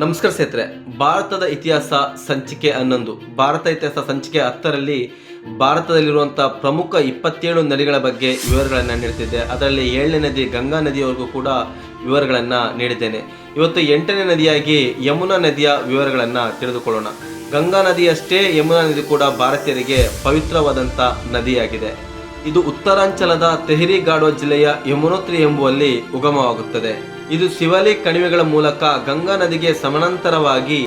ನಮಸ್ಕಾರ ಸ್ನೇಹಿತರೆ. ಭಾರತದ ಇತಿಹಾಸ ಸಂಚಿಕೆ ಹನ್ನೊಂದು. ಭಾರತ ಇತಿಹಾಸ ಸಂಚಿಕೆ ಹತ್ತರಲ್ಲಿ ಭಾರತದಲ್ಲಿರುವಂಥ ಪ್ರಮುಖ ಇಪ್ಪತ್ತೇಳು ನದಿಗಳ ಬಗ್ಗೆ ವಿವರಗಳನ್ನು ನೀಡ್ತಿದ್ದೆ. ಅದರಲ್ಲಿ ಏಳನೇ ನದಿ ಗಂಗಾ ನದಿಯವರೆಗೂ ಕೂಡ ವಿವರಗಳನ್ನು ನೀಡಿದ್ದೇನೆ. ಇವತ್ತು ಎಂಟನೇ ನದಿಯಾಗಿ ಯಮುನಾ ನದಿಯ ವಿವರಗಳನ್ನು ತಿಳಿದುಕೊಳ್ಳೋಣ. ಗಂಗಾ ನದಿಯಷ್ಟೇ ಯಮುನಾ ನದಿ ಕೂಡ ಭಾರತೀಯರಿಗೆ ಪವಿತ್ರವಾದಂಥ ನದಿಯಾಗಿದೆ. ಇದು ಉತ್ತರಾಂಚಲದ ತೆಹರಿ ಗಾಡೋ ಜಿಲ್ಲೆಯ ಯಮುನೋತ್ರಿ ಎಂಬುವಲ್ಲಿ ಉಗಮವಾಗುತ್ತದೆ. ಇದು ಶಿವಲಿ ಕಣಿವೆಗಳ ಮೂಲಕ ಗಂಗಾ ನದಿಗೆ ಸಮಾನಾಂತರವಾಗಿ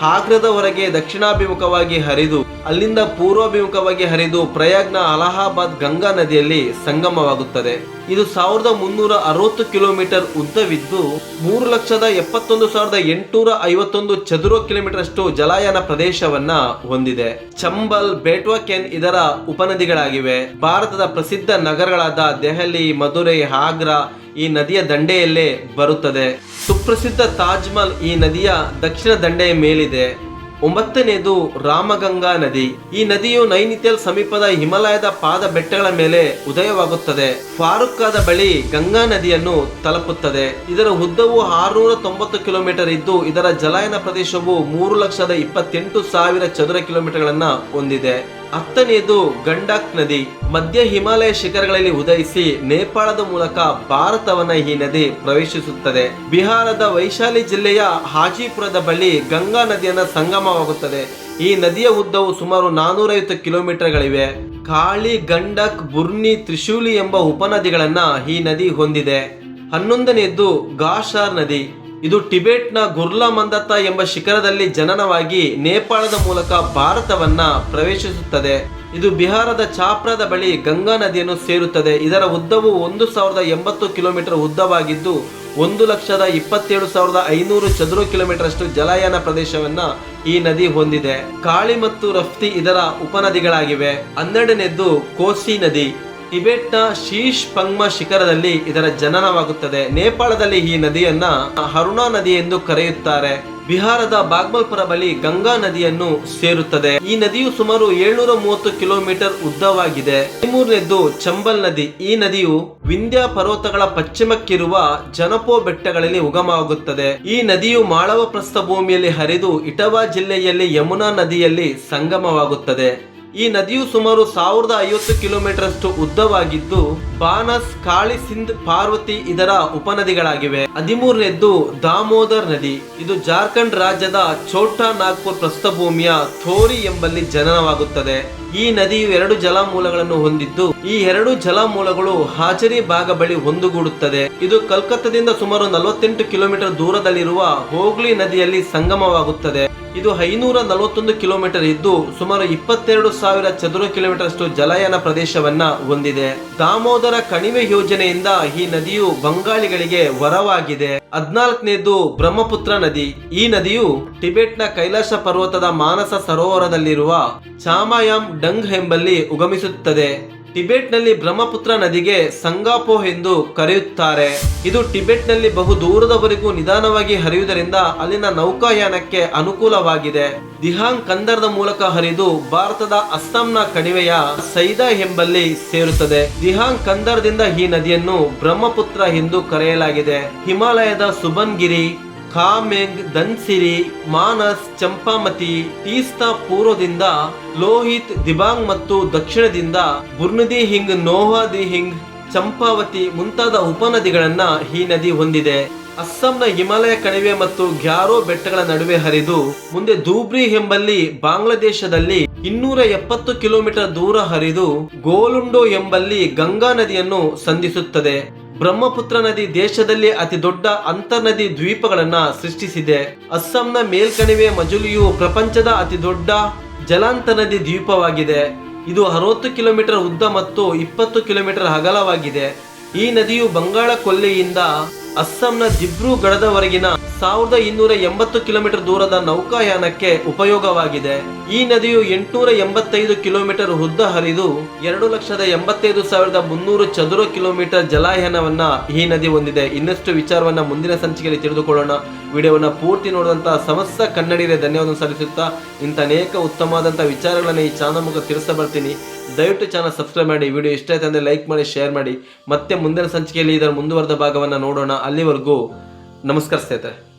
ಹೊರಗೆ ದಕ್ಷಿಣಾಭಿಮುಖವಾಗಿ ಹರಿದು, ಅಲ್ಲಿಂದ ಪೂರ್ವಾಭಿಮುಖವಾಗಿ ಹರಿದು ಪ್ರಯಾಗ್ನ ಅಲಹಾಬಾದ್ ಗಂಗಾ ನದಿಯಲ್ಲಿ ಸಂಗಮವಾಗುತ್ತದೆ. ಇದು ಸಾವಿರದ ಮುನ್ನೂರ ಅರವತ್ತು ಕಿಲೋಮೀಟರ್ ಉದ್ದವಿದ್ದು, ಮೂರು ಲಕ್ಷದ ಎಪ್ಪತ್ತೊಂದು ಸಾವಿರದ ಎಂಟುನೂರ ಐವತ್ತೊಂದು ಚದುರ ಕಿಲೋಮೀಟರ್ ಅಷ್ಟು ಜಲಾಯನ ಪ್ರದೇಶವನ್ನ ಹೊಂದಿದೆ. ಚಂಬಲ್, ಬೇಟ್ವಾ ಕೆನ್ ಇದರ ಉಪನದಿಗಳಾಗಿವೆ. ಭಾರತದ ಪ್ರಸಿದ್ಧ ನಗರಗಳಾದ ದೆಹಲಿ, ಮಧುರೈ, ಆಗ್ರಾ ಈ ನದಿಯ ದಂಡೆಯಲ್ಲೇ ಬರುತ್ತದೆ. ಸುಪ್ರಸಿದ್ಧ ತಾಜ್ ಮಹಲ್ ಈ ನದಿಯ ದಕ್ಷಿಣ ದಂಡೆಯ ಮೇಲಿದೆ. ಒಂಬತ್ತನೇದು ರಾಮಗಂಗಾ ನದಿ. ಈ ನದಿಯು ನೈನಿತ್ಯಲ್ ಸಮೀಪದ ಹಿಮಾಲಯದ ಪಾದ ಬೆಟ್ಟಗಳ ಮೇಲೆ ಉದಯವಾಗುತ್ತದೆ. ಫಾರುಕ್ಕಾದ ಬಳಿ ಗಂಗಾ ನದಿಯನ್ನು ತಲುಪುತ್ತದೆ. ಇದರ ಉದ್ದವು ಆರುನೂರ ತೊಂಬತ್ತು ಕಿಲೋಮೀಟರ್ ಇದ್ದು, ಇದರ ಜಲಾಯನ ಪ್ರದೇಶವು ಮೂರು ಲಕ್ಷದ ಇಪ್ಪತ್ತೆಂಟು ಸಾವಿರ ಚದುರ ಕಿಲೋಮೀಟರ್ಗಳನ್ನು ಹೊಂದಿದೆ. ಹತ್ತನೆಯದು ಗಂಡಕ್ ನದಿ. ಮಧ್ಯ ಹಿಮಾಲಯ ಶಿಖರಗಳಲ್ಲಿ ಉದಯಿಸಿ ನೇಪಾಳದ ಮೂಲಕ ಭಾರತವನ್ನ ಈ ನದಿ ಪ್ರವೇಶಿಸುತ್ತದೆ. ಬಿಹಾರದ ವೈಶಾಲಿ ಜಿಲ್ಲೆಯ ಹಾಜಿಪುರದ ಬಳಿ ಗಂಗಾ ನದಿಯನ್ನ ಸಂಗಮವಾಗುತ್ತದೆ. ಈ ನದಿಯ ಉದ್ದವು ಸುಮಾರು ನಾನೂರೈವತ್ತು ಕಿಲೋಮೀಟರ್ಗಳಿವೆ. ಕಾಳಿ, ಗಂಡಕ್, ಬುರ್ನಿ, ತ್ರಿಶೂಲಿ ಎಂಬ ಉಪನದಿಗಳನ್ನ ಈ ನದಿ ಹೊಂದಿದೆ. ಹನ್ನೊಂದನೆಯದ್ದು ಗಾಶಾರ್ ನದಿ. ಇದು ಟಿಬೆಟ್ನ ಗುರ್ಲಾ ಮಂದತ್ತ ಎಂಬ ಶಿಖರದಲ್ಲಿ ಜನನವಾಗಿ ನೇಪಾಳದ ಮೂಲಕ ಭಾರತವನ್ನ ಪ್ರವೇಶಿಸುತ್ತದೆ. ಇದು ಬಿಹಾರದ ಚಾಪ್ರದ ಬಳಿ ಗಂಗಾ ನದಿಯನ್ನು ಸೇರುತ್ತದೆ. ಇದರ ಉದ್ದವು ಒಂದು ಸಾವಿರದ ಎಂಬತ್ತು ಕಿಲೋಮೀಟರ್ ಉದ್ದವಾಗಿದ್ದು, ಒಂದು ಲಕ್ಷದ ಇಪ್ಪತ್ತೇಳು ಸಾವಿರದ ಐನೂರು ಚದುರ ಕಿಲೋಮೀಟರ್ ಅಷ್ಟು ಜಲಾಯನ ಪ್ರದೇಶವನ್ನ ಈ ನದಿ ಹೊಂದಿದೆ. ಕಾಳಿ ಮತ್ತು ರಫ್ತಿ ಇದರ ಉಪನದಿಗಳಾಗಿವೆ. ಹನ್ನೆರಡನೇದು ಕೋಸಿ ನದಿ. ಟಿಬೆಟ್ನ ಶೀಶ್ ಪಂಗ್ಮ ಶಿಖರದಲ್ಲಿ ಇದರ ಜನನವಾಗುತ್ತದೆ. ನೇಪಾಳದಲ್ಲಿ ಈ ನದಿಯನ್ನ ಹರುಣಾ ನದಿ ಎಂದು ಕರೆಯುತ್ತಾರೆ. ಬಿಹಾರದ ಬಾಗ್ಮಲ್ಪುರ ಬಳಿ ಗಂಗಾ ನದಿಯನ್ನು ಸೇರುತ್ತದೆ. ಈ ನದಿಯು ಸುಮಾರು ಏಳ್ನೂರ ಮೂವತ್ತು ಕಿಲೋಮೀಟರ್ ಉದ್ದವಾಗಿದೆ. ಮೂರನೇದ್ದು ಚಂಬಲ್ ನದಿ. ಈ ನದಿಯು ವಿಂಧ್ಯ ಪರ್ವತಗಳ ಪಶ್ಚಿಮಕ್ಕಿರುವ ಜನಪೋ ಬೆಟ್ಟಗಳಲ್ಲಿ ಉಗಮವಾಗುತ್ತದೆ. ಈ ನದಿಯು ಮಾಳವ ಪ್ರಸ್ಥಭೂಮಿಯಲ್ಲಿ ಹರಿದು ಇಟವಾ ಜಿಲ್ಲೆಯಲ್ಲಿ ಯಮುನಾ ನದಿಯಲ್ಲಿ ಸಂಗಮವಾಗುತ್ತದೆ. ಈ ನದಿಯು ಸುಮಾರು ಸಾವಿರದ ಐವತ್ತು ಕಿಲೋಮೀಟರ್ ಅಷ್ಟು ಉದ್ದವಾಗಿದ್ದು, ಬಾನಸ್, ಕಾಳಿ ಸಿಂಧ್, ಪಾರ್ವತಿ ಇದರ ಉಪನದಿಗಳಾಗಿವೆ. ಹದಿಮೂರನೇದ್ದು ದಾಮೋದರ್ ನದಿ. ಇದು ಜಾರ್ಖಂಡ್ ರಾಜ್ಯದ ಛೋಟಾ ನಾಗ್ಪುರ್ ಪ್ರಸ್ಥಭೂಮಿಯ ಥೋರಿ ಎಂಬಲ್ಲಿ ಜನನವಾಗುತ್ತದೆ. ಈ ನದಿಯು ಎರಡು ಜಲಮೂಲಗಳನ್ನು ಹೊಂದಿದ್ದು, ಈ ಎರಡು ಜಲಮೂಲಗಳು ಹಾಜರಿ ಭಾಗ ಬಳಿ ಒಂದುಗೂಡುತ್ತದೆ. ಇದು ಕಲ್ಕತ್ತಾದಿಂದ ಸುಮಾರು ನಲವತ್ತೆಂಟು ಕಿಲೋಮೀಟರ್ ದೂರದಲ್ಲಿರುವ ಹೋಗ್ಲಿ ನದಿಯಲ್ಲಿ ಸಂಗಮವಾಗುತ್ತದೆ. ಇದು ಐನೂರ ನಲವತ್ತೊಂದು ಕಿಲೋಮೀಟರ್ ಇದ್ದು ಸುಮಾರು ಇಪ್ಪತ್ತೆರಡು ಸಾವಿರ ಚದುರ ಕಿಲೋಮೀಟರ್ ಅಷ್ಟು ಜಲಯಾನ ಪ್ರದೇಶವನ್ನ ಹೊಂದಿದೆ. ದಾಮೋದರ ಕಣಿವೆ ಯೋಜನೆಯಿಂದ ಈ ನದಿಯು ಬಂಗಾಳಿಗಳಿಗೆ ವರವಾಗಿದೆ. ಹದ್ನಾಲ್ಕನೇದು ಬ್ರಹ್ಮಪುತ್ರ ನದಿ. ಈ ನದಿಯು ಟಿಬೆಟ್ನ ಕೈಲಾಸ ಪರ್ವತದ ಮಾನಸ ಸರೋವರದಲ್ಲಿರುವ ಚಾಮಾಯಾಮ್ ಡಂಗ್ ಎಂಬಲ್ಲಿ ಉಗಮಿಸುತ್ತದೆ. ಟಿಬೆಟ್ನಲ್ಲಿ ಬ್ರಹ್ಮಪುತ್ರ ನದಿಗೆ ಸಂಗಾಪೋ ಎಂದು ಕರೆಯುತ್ತಾರೆ. ಇದು ಟಿಬೆಟ್ನಲ್ಲಿ ಬಹು ದೂರದವರೆಗೂ ನಿಧಾನವಾಗಿ ಹರಿಯುವುದರಿಂದ ಅಲ್ಲಿನ ನೌಕಾಯಾನಕ್ಕೆ ಅನುಕೂಲವಾಗಿದೆ. ದಿಹಾಂಗ್ ಕಂದರದ ಮೂಲಕ ಹರಿದು ಭಾರತದ ಅಸ್ಸಾಂನ ಕಣಿವೆಯ ಸೈದಾ ಎಂಬಲ್ಲಿ ಸೇರುತ್ತದೆ. ದಿಹಾಂಗ್ ಕಂದರದಿಂದ ಈ ನದಿಯನ್ನು ಬ್ರಹ್ಮಪುತ್ರ ಎಂದು ಕರೆಯಲಾಗಿದೆ. ಹಿಮಾಲಯದ ಸುಬನ್ಗಿರಿ ಕಾಮೆಂಗ್ ದನ್ಸಿರಿ ಮಾನಸ್ ಚಂಪಾಮತಿ ತೀಸ್ತಾ ಪೂರ್ವದಿಂದ ಲೋಹಿತ್ ದಿಬಾಂಗ್ ಮತ್ತು ದಕ್ಷಿಣದಿಂದ ಬುರ್ನದಿ ಹಿಂಗ್, ನೋಹಾದಿ ಹಿಂಗ್, ಚಂಪಾವತಿ ಮುಂತಾದ ಉಪನದಿಗಳನ್ನ ಈ ನದಿ ಹೊಂದಿದೆ. ಅಸ್ಸಾಂನ ಹಿಮಾಲಯ ಕಣಿವೆ ಮತ್ತು ಗ್ಯಾರೋ ಬೆಟ್ಟಗಳ ನಡುವೆ ಹರಿದು ಮುಂದೆ ಧೂಬ್ರಿ ಎಂಬಲ್ಲಿ ಬಾಂಗ್ಲಾದೇಶದಲ್ಲಿ ಇನ್ನೂರ ಎಪ್ಪತ್ತು ಕಿಲೋಮೀಟರ್ ದೂರ ಹರಿದು ಗೋಲುಂಡೋ ಎಂಬಲ್ಲಿ ಗಂಗಾ ನದಿಯನ್ನು ಸಂಧಿಸುತ್ತದೆ. ಬ್ರಹ್ಮಪುತ್ರ ನದಿ ದೇಶದಲ್ಲಿ ಅತಿ ದೊಡ್ಡ ಅಂತರ್ನದಿ ದ್ವೀಪಗಳನ್ನ ಸೃಷ್ಟಿಸಿದೆ. ಅಸ್ಸಾಂನ ಮೇಲ್ಕಣಿವೆ ಮಜುಲಿಯು ಪ್ರಪಂಚದ ಅತಿ ದೊಡ್ಡ ಜಲಾಂತರ್ನದಿ ದ್ವೀಪವಾಗಿದೆ. ಇದು ಅರವತ್ತು ಕಿಲೋಮೀಟರ್ ಉದ್ದ ಮತ್ತು ಇಪ್ಪತ್ತು ಕಿಲೋಮೀಟರ್ ಅಗಲವಾಗಿದೆ. ಈ ನದಿಯು ಬಂಗಾಳ ಕೊಲ್ಲಿಯಿಂದ ಅಸ್ಸಾಂನ ದಿಬ್ರುಗಢದವರೆಗಿನ ಸಾವಿರದ ಇನ್ನೂರ ಎಂಬತ್ತು ಕಿಲೋಮೀಟರ್ ದೂರದ ನೌಕಾಯಾನಕ್ಕೆ ಉಪಯೋಗವಾಗಿದೆ. ಈ ನದಿಯು ಎಂಟುನೂರ ಎಂಬತ್ತೈದು ಕಿಲೋಮೀಟರ್ ಉದ್ದ ಹರಿದು ಎರಡು ಲಕ್ಷದ ಎಂಬತ್ತೈದು ಸಾವಿರದ ಮುನ್ನೂರು ಚದುರ ಕಿಲೋಮೀಟರ್ ಜಲಾಯನವನ್ನ ಈ ನದಿ ಹೊಂದಿದೆ. ಇನ್ನಷ್ಟು ವಿಚಾರವನ್ನ ಮುಂದಿನ ಸಂಚಿಕೆಯಲ್ಲಿ ತಿಳಿದುಕೊಳ್ಳೋಣ. ವಿಡಿಯೋವನ್ನ ಪೂರ್ತಿ ನೋಡಿದಂತಹ ಸಮಸ್ತ ಕನ್ನಡಿಗರೇ ಧನ್ಯವಾದ ಸಲ್ಲಿಸುತ್ತಾ ಇಂಥ ಅನೇಕ ಉತ್ತಮವಾದಂತಹ ವಿಚಾರಗಳನ್ನ ಈ ಚಾನಲ್ ಮೂಲಕ ತಿಳಿಸ ಬರ್ತೀನಿ. ದಯವಿಟ್ಟು ಚಾನಲ್ ಸಬ್ಸ್ಕ್ರೈಬ್ ಮಾಡಿ. ವಿಡಿಯೋ ಇಷ್ಟ ಆಯ್ತು ಅಂದರೆ ಲೈಕ್ ಮಾಡಿ, ಶೇರ್ ಮಾಡಿ. ಮತ್ತೆ ಮುಂದಿನ ಸಂಚಿಕೆಯಲ್ಲಿ ಇದರ ಮುಂದುವರೆದ ಭಾಗವನ್ನು ನೋಡೋಣ. ಅಲ್ಲಿವರೆಗೂ ನಮಸ್ಕಾರ ಸ್ನೇಹಿತರೆ.